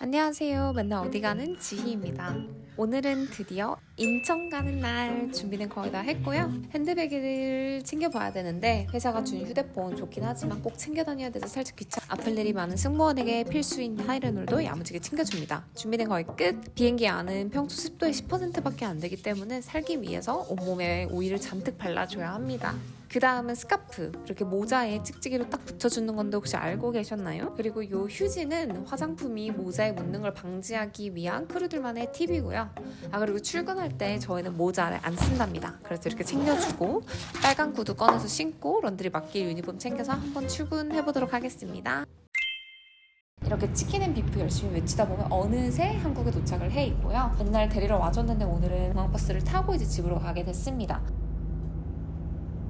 안녕하세요. 맨날 어디 가는 지희입니다. 오늘은 드디어 인천 가는 날 준비는 거의 다 했고요. 핸드백을 챙겨봐야 되는데 회사가 준 휴대폰 좋긴 하지만 꼭 챙겨 다녀야 돼서 살짝 귀찮. 아플 일이 많은 승무원에게 필수인 타이레놀도 야무지게 챙겨줍니다. 준비는 거의 끝. 비행기 안은 평소 습도의 10%밖에 안 되기 때문에 살기 위해서 온몸에 오일을 잔뜩 발라줘야 합니다. 그 다음은 스카프 이렇게 모자에 찍찍이로 딱 붙여주는 건데 혹시 알고 계셨나요? 그리고 이 휴지는 화장품이 모자에 묻는 걸 방지하기 위한 크루들만의 팁이고요. 아 그리고 출근할 때 저희는 모자를 안 쓴답니다. 그래서 이렇게 챙겨주고 빨간 구두 꺼내서 신고 런드리 맡길 유니폼 챙겨서 한번 출근해 보도록 하겠습니다. 이렇게 치킨 앤 비프 열심히 외치다 보면 어느새 한국에 도착을 해 있고요. 맨날 데리러 와줬는데 오늘은 공항버스를 타고 이제 집으로 가게 됐습니다.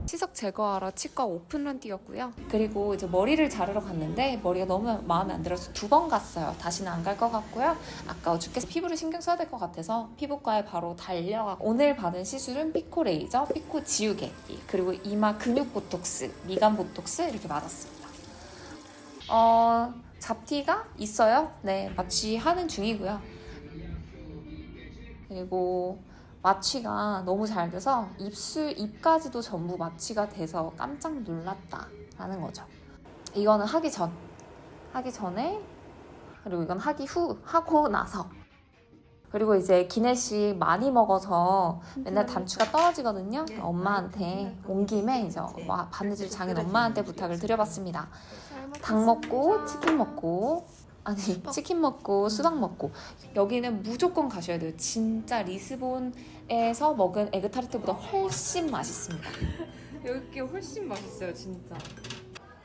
시석 제거하러 치과 오픈런 뛰었고요. 그리고 이제 머리를 자르러 갔는데 머리가 너무 마음에 안 들어서 두 번 갔어요. 다시는 안 갈 것 같고요. 아까워 죽겠어 피부를 신경 써야 될 것 같아서 피부과에 바로 달려가 오늘 받은 시술은 피코 레이저, 피코 지우개 그리고 이마 근육 보톡스, 미간 보톡스 이렇게 맞았습니다. 어 잡티가 있어요. 네 마취하는 중이고요. 그리고 마취가 너무 잘 돼서 입술, 입까지도 전부 마취가 돼서 깜짝 놀랐다라는 거죠. 이거는 하기 전, 하기 전에 그리고 이건 하기 후, 하고 나서. 그리고 이제 기내식 많이 먹어서 맨날 단추가 떨어지거든요. 엄마한테 온 김에 이제 와- 바느질 장인 엄마한테 부탁을 드려봤습니다. 닭 먹고 치킨 먹고 아니 치킨 먹고 수박 먹고. 여기는 무조건 가셔야 돼요. 진짜 리스본 에서 먹은 에그타르트보다 훨씬 맛있습니다. 여기 훨씬 맛있어요, 진짜.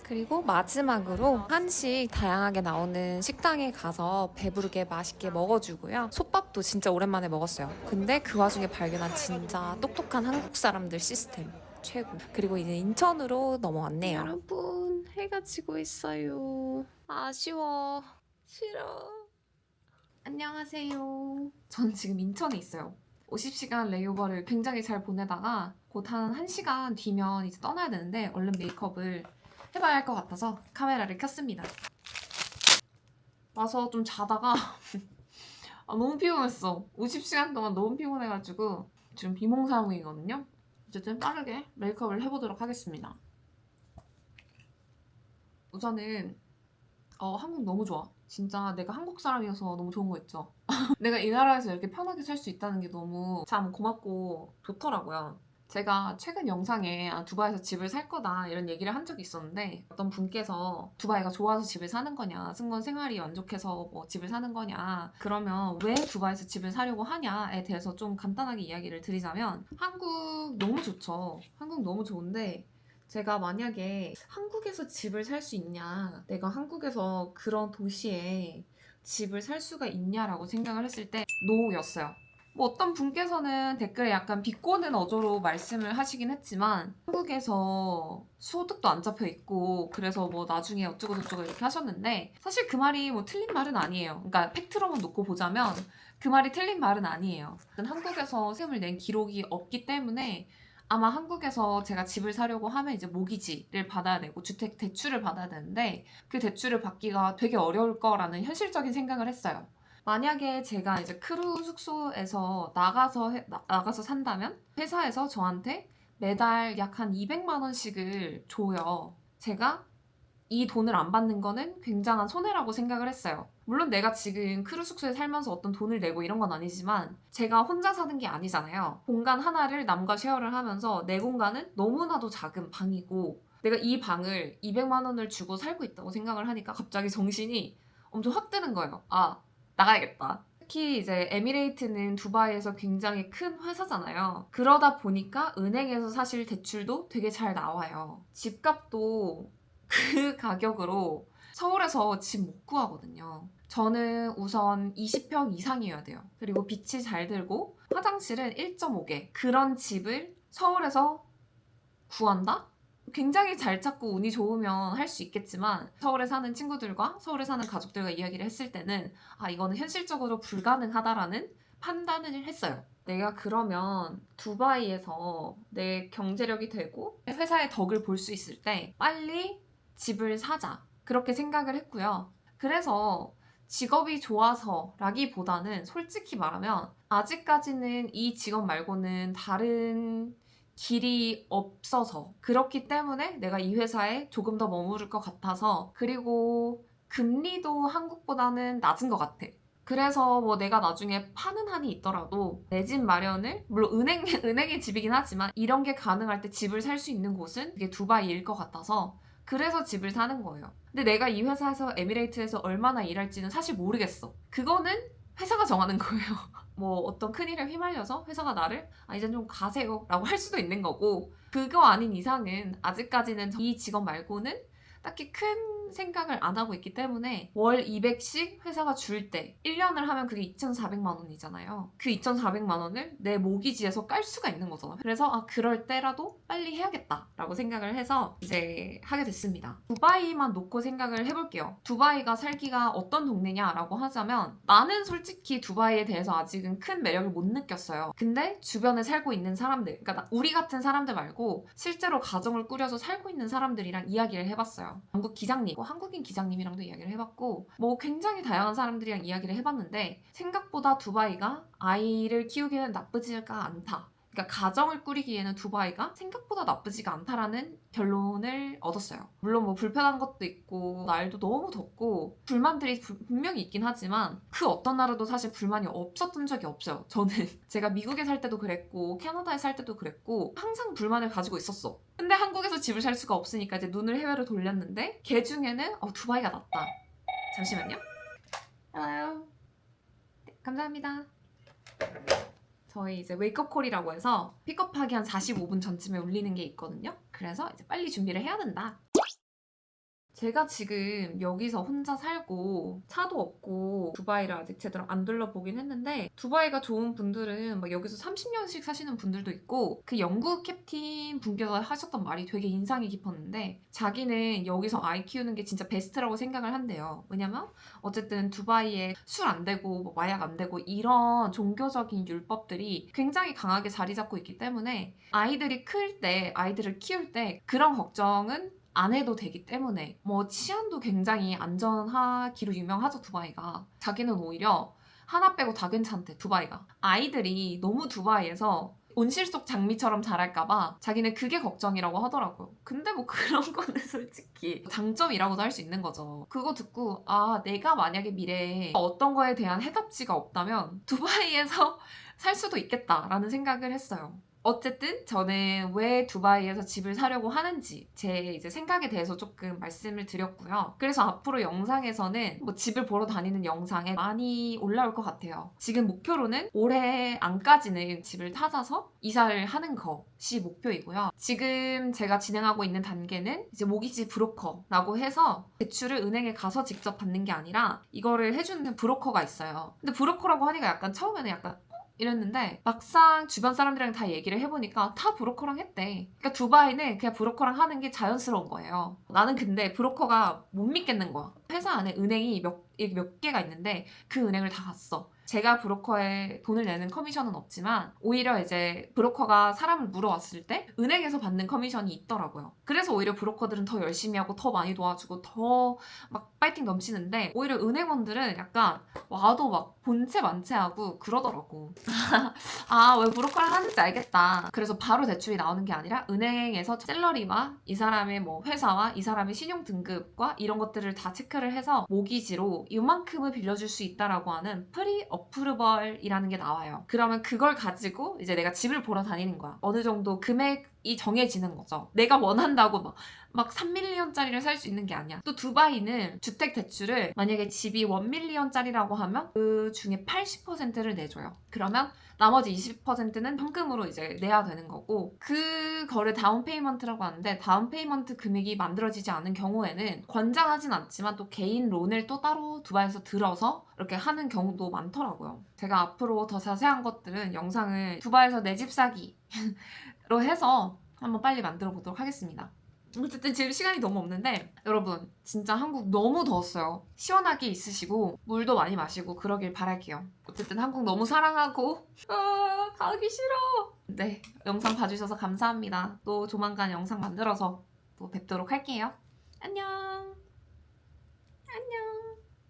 그리고 마지막으로 한식 다양하게 나오는 식당에 가서 배부르게 맛있게 먹어주고요. 솥밥도 진짜 오랜만에 먹었어요. 근데 그 와중에 발견한 진짜 똑똑한 한국 사람들 시스템 최고. 그리고 이제 인천으로 넘어왔네요. 여러분 해가 지고 있어요. 아쉬워. 싫어. 안녕하세요. 전 지금 인천에 있어요. 50시간 레이오버를 굉장히 잘 보내다가 곧 한 1시간 뒤면 이제 떠나야 되는데 얼른 메이크업을 해봐야 할 것 같아서 카메라를 켰습니다. 와서 좀 자다가 아, 너무 피곤했어. 50시간 동안 너무 피곤해가지고 지금 비몽사몽이거든요. 어쨌든 빠르게 메이크업을 해보도록 하겠습니다. 우선은 어, 한국 너무 좋아. 진짜 내가 한국 사람이어서 너무 좋은 거 있죠. 내가 이 나라에서 이렇게 편하게 살 수 있다는 게 너무 참 고맙고 좋더라고요. 제가 최근 영상에 아, 두바이에서 집을 살 거다 이런 얘기를 한 적이 있었는데 어떤 분께서 두바이가 좋아서 집을 사는 거냐 승무원 생활이 만족해서 뭐 집을 사는 거냐 그러면 왜 두바이에서 집을 사려고 하냐에 대해서 좀 간단하게 이야기를 드리자면 한국 너무 좋죠 한국 너무 좋은데 제가 만약에 한국에서 집을 살 수 있냐 내가 한국에서 그런 도시에 집을 살 수가 있냐라고 생각을 했을 때 노였어요 뭐 어떤 분께서는 댓글에 약간 비꼬는 어조로 말씀을 하시긴 했지만 한국에서 소득도 안 잡혀 있고 그래서 뭐 나중에 어쩌고 저쩌고 이렇게 하셨는데 사실 그 말이 뭐 틀린 말은 아니에요. 그러니까 팩트로만 놓고 보자면 그 말이 틀린 말은 아니에요. 한국에서 세금을 낸 기록이 없기 때문에 아마 한국에서 제가 집을 사려고 하면 이제 모기지를 받아야 되고 주택 대출을 받아야 되는데 그 대출을 받기가 되게 어려울 거라는 현실적인 생각을 했어요. 만약에 제가 이제 크루 숙소에서 나가서 해- 나, 나가서 산다면 회사에서 저한테 매달 약 한 200만 원씩을 줘요. 제가 이 돈을 안 받는 거는 굉장한 손해라고 생각을 했어요. 물론 내가 지금 크루 숙소에 살면서 어떤 돈을 내고 이런 건 아니지만 제가 혼자 사는 게 아니잖아요. 공간 하나를 남과 쉐어를 하면서 내 공간은 너무나도 작은 방이고 내가 이 방을 200만 원을 주고 살고 있다고 생각을 하니까 갑자기 정신이 엄청 확 드는 거예요. 아, 나가야겠다. 특히 이제 에미레이트는 두바이에서 굉장히 큰 회사잖아요. 그러다 보니까 은행에서 사실 대출도 되게 잘 나와요. 집값도 그 가격으로 서울에서 집 못 구하거든요. 저는 우선 20평 이상이어야 돼요. 그리고 빛이 잘 들고 화장실은 1.5개. 그런 집을 서울에서 구한다? 굉장히 잘 찾고 운이 좋으면 할 수 있겠지만 서울에 사는 친구들과 서울에 사는 가족들과 이야기를 했을 때는 아 이거는 현실적으로 불가능하다라는 판단을 했어요. 내가 그러면 두바이에서 내 경제력이 되고 회사의 덕을 볼 수 있을 때 빨리 집을 사자 그렇게 생각을 했고요. 그래서 직업이 좋아서라기보다는 솔직히 말하면 아직까지는 이 직업 말고는 다른 길이 없어서 그렇기 때문에 내가 이 회사에 조금 더 머무를 것 같아서 그리고 금리도 한국보다는 낮은 것 같아. 그래서 뭐 내가 나중에 파는 한이 있더라도 내 집 마련을 물론 은행 은행의 집이긴 하지만 이런 게 가능할 때 집을 살 수 있는 곳은 그게 두바이일 것 같아서 그래서 집을 사는 거예요. 근데 내가 이 회사에서 에미레이트에서 얼마나 일할지는 사실 모르겠어. 그거는 회사가 정하는 거예요. 뭐 어떤 큰 일에 휘말려서 회사가 나를 아 이제 좀 가세요 라고 할 수도 있는 거고 그거 아닌 이상은 아직까지는 이 직업 말고는 딱히 큰 생각을 안 하고 있기 때문에 월 200씩 회사가 줄 때 1년을 하면 그게 2,400만 원이잖아요. 그 2,400만 원을 내 모기지에서 깔 수가 있는 거잖아. 그래서 아 그럴 때라도 빨리 해야겠다라고 생각을 해서 이제 하게 됐습니다. 두바이만 놓고 생각을 해볼게요. 두바이가 살기가 어떤 동네냐라고 하자면 나는 솔직히 두바이에 대해서 아직은 큰 매력을 못 느꼈어요. 근데 주변에 살고 있는 사람들, 그러니까 나- 우리 같은 사람들 말고 실제로 가정을 꾸려서 살고 있는 사람들이랑 이야기를 해봤어요. 한국 기장님, 뭐 한국인 기장님이랑도 이야기를 해봤고, 뭐 굉장히 다양한 사람들이랑 이야기를 해봤는데 생각보다 두바이가 아이를 키우기에는 나쁘지가 않다. 그러니까 가정을 꾸리기에는 두바이가 생각보다 나쁘지가 않다라는 결론을 얻었어요. 물론 뭐 불편한 것도 있고 날도 너무 덥고 불만들이 부- 분명히 있긴 하지만 그 어떤 나라도 사실 불만이 없었던 적이 없어요. 저는 제가 미국에 살 때도 그랬고 캐나다에 살 때도 그랬고 항상 불만을 가지고 있었어. 근데 한국에서 집을 살 수가 없으니까 이제 눈을 해외로 돌렸는데 걔 중에는 어, 두바이가 낫다. 잠시만요. hello. 네, 감사합니다. 저희 이제 웨이크업 콜이라고 해서 픽업하기 한 45분 전쯤에 울리는 게 있거든요. 그래서 이제 빨리 준비를 해야 된다. 제가 지금 여기서 혼자 살고 차도 없고 두바이를 아직 제대로 안 둘러보긴 했는데 두바이가 좋은 분들은 막 여기서 30년씩 사시는 분들도 있고 그 영국 캡틴 분께서 하셨던 말이 되게 인상이 깊었는데 자기는 여기서 아이 키우는 게 진짜 베스트라고 생각을 한대요. 왜냐면 어쨌든 두바이에 술 안 되고 뭐 마약 안 되고 이런 종교적인 율법들이 굉장히 강하게 자리 잡고 있기 때문에 아이들이 클 때 아이들을 키울 때 그런 걱정은 안 해도 되기 때문에 뭐 치안도 굉장히 안전하기로 유명하죠 두바이가 자기는 오히려 하나 빼고 다 괜찮대 두바이가 아이들이 너무 두바이에서 온실 속 장미처럼 자랄까봐 자기는 그게 걱정이라고 하더라고요. 근데 뭐 그런 거는 솔직히 장점이라고도 할 수 있는 거죠. 그거 듣고 아 내가 만약에 미래에 어떤 거에 대한 해답지가 없다면 두바이에서 살 수도 있겠다라는 생각을 했어요. 어쨌든 저는 왜 두바이에서 집을 사려고 하는지 제 이제 생각에 대해서 조금 말씀을 드렸고요. 그래서 앞으로 영상에서는 뭐 집을 보러 다니는 영상에 많이 올라올 것 같아요. 지금 목표로는 올해 안까지는 집을 찾아서 이사를 하는 것이 목표이고요. 지금 제가 진행하고 있는 단계는 이제 모기지 브로커라고 해서 대출을 은행에 가서 직접 받는 게 아니라 이거를 해주는 브로커가 있어요. 근데 브로커라고 하니까 약간 처음에는 약간 이랬는데 막상 주변 사람들이랑 다 얘기를 해보니까 다 브로커랑 했대. 그러니까 두바이는 그냥 브로커랑 하는 게 자연스러운 거예요. 나는 근데 브로커가 못 믿겠는 거야. 회사 안에 은행이 몇, 몇 개가 있는데 그 은행을 다 갔어. 제가 브로커에 돈을 내는 커미션은 없지만 오히려 이제 브로커가 사람을 물어왔을 때 은행에서 받는 커미션이 있더라고요. 그래서 오히려 브로커들은 더 열심히 하고 더 많이 도와주고 더 막 파이팅 넘치는데 오히려 은행원들은 약간 와도 막 본체 만체하고 그러더라고. 아, 왜 브로커를 하는지 알겠다. 그래서 바로 대출이 나오는 게 아니라 은행에서 셀러리와 이 사람의 뭐 회사와 이 사람의 신용 등급과 이런 것들을 다 체크를 해서 모기지로 이만큼을 빌려줄 수 있다라고 하는 프리 어프루벌이라는 게 나와요. 그러면 그걸 가지고 이제 내가 집을 보러 다니는 거야. 어느 정도 금액이 정해지는 거죠. 내가 원한다고 막, 막 3밀리언짜리를 살 수 있는 게 아니야. 또 두바이는 주택 대출을 만약에 집이 1밀리언짜리라고 하면 그 중에 80%를 내줘요. 그러면 나머지 20%는 현금으로 이제 내야 되는 거고 그거를 다운 페이먼트라고 하는데 다운 페이먼트 금액이 만들어지지 않은 경우에는 권장하진 않지만 또 개인 론을 또 따로 두바이에서 들어서 이렇게 하는 경우도 많더라고요. 제가 앞으로 더 자세한 것들은 영상을 두바이에서 내 집 사기로 해서 한번 빨리 만들어 보도록 하겠습니다. 어쨌든 지금 시간이 너무 없는데 여러분 진짜 한국 너무 더웠어요. 시원하게 있으시고 물도 많이 마시고 그러길 바랄게요. 어쨌든 한국 너무 사랑하고 아 가기 싫어. 네 영상 봐주셔서 감사합니다. 또 조만간 영상 만들어서 또 뵙도록 할게요. 안녕.